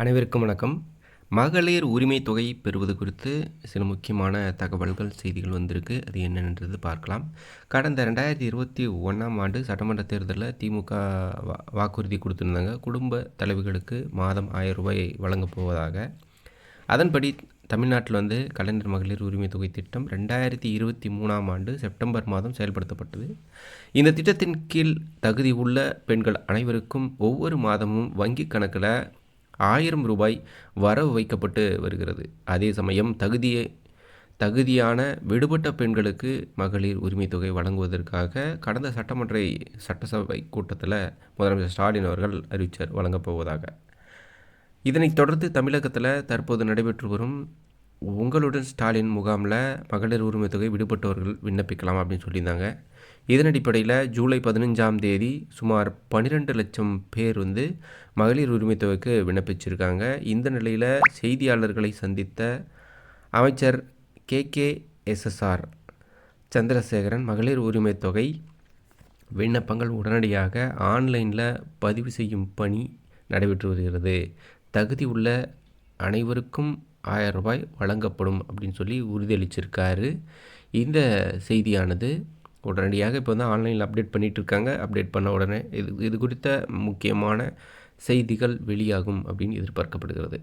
அனைவருக்கும் வணக்கம். மகளிர் உரிமை தொகை பெறுவது குறித்து சில முக்கியமான தகவல்கள் செய்திகள் வந்திருக்கு. அது என்னென்றது பார்க்கலாம். கடந்த ரெண்டாயிரத்தி இருபத்தி ஒன்றாம் ஆண்டு சட்டமன்ற தேர்தலில் திமுக வா வாக்குறுதி கொடுத்துருந்தாங்க. குடும்ப தலைவிகளுக்கு மாதம் ஆயிரம் ரூபாய் வழங்கப் போவதாக. அதன்படி தமிழ்நாட்டில் வந்து கலைஞர் மகளிர் உரிமை தொகை திட்டம் ரெண்டாயிரத்தி இருபத்தி மூணாம் ஆண்டு செப்டம்பர் மாதம் செயல்படுத்தப்பட்டது. இந்த திட்டத்தின் கீழ் தகுதி உள்ள பெண்கள் அனைவருக்கும் ஒவ்வொரு மாதமும் வங்கி கணக்கில் ஆயிரம் ரூபாய் வரவு வைக்கப்பட்டு வருகிறது. அதே சமயம் தகுதியை தகுதியான விடுபட்ட பெண்களுக்கு மகளிர் உரிமை தொகை வழங்குவதற்காக கடந்த சட்டமன்ற சட்டசபை கூட்டத்தில் முதலமைச்சர் ஸ்டாலின் அவர்கள் அறிவித்தார் வழங்கப் போவதாக. இதனைத் தொடர்ந்து தமிழகத்தில் தற்போது நடைபெற்று வரும் உங்களுடன் ஸ்டாலின் முகாமில் மகளிர் உரிமை தொகை விடுபட்டவர்கள் விண்ணப்பிக்கலாம் அப்படின்னு சொல்லியிருந்தாங்க. இதன் அடிப்படையில் ஜூலை பதினஞ்சாம் தேதி சுமார் பன்னிரெண்டு லட்சம் பேர் வந்து மகளிர் உரிமை தொகைக்கு விண்ணப்பிச்சிருக்காங்க. இந்த நிலையில் செய்தியாளர்களை சந்தித்த அமைச்சர் கே. கே. எஸ்எஸ்ஆர் சந்திரசேகரன் மகளிர் உரிமை தொகை விண்ணப்பங்கள் உடனடியாக ஆன்லைனில் பதிவு செய்யும் பணி நடைபெற்று வருகிறது. தகுதி உள்ள அனைவருக்கும் ஆயிரம் ரூபாய் வழங்கப்படும் அப்படின்னு சொல்லி உறுதியளிச்சிருக்காரு. இந்த செய்தியானது உடனடியாக இப்போ வந்து ஆன்லைனில் அப்டேட் பண்ணிகிட்டு இருக்காங்க அப்டேட் பண்ண உடனே இது இது குறித்த முக்கியமான செய்திகள் வெளியாகும் அப்படின்னு எதிர்பார்க்கப்படுகிறது.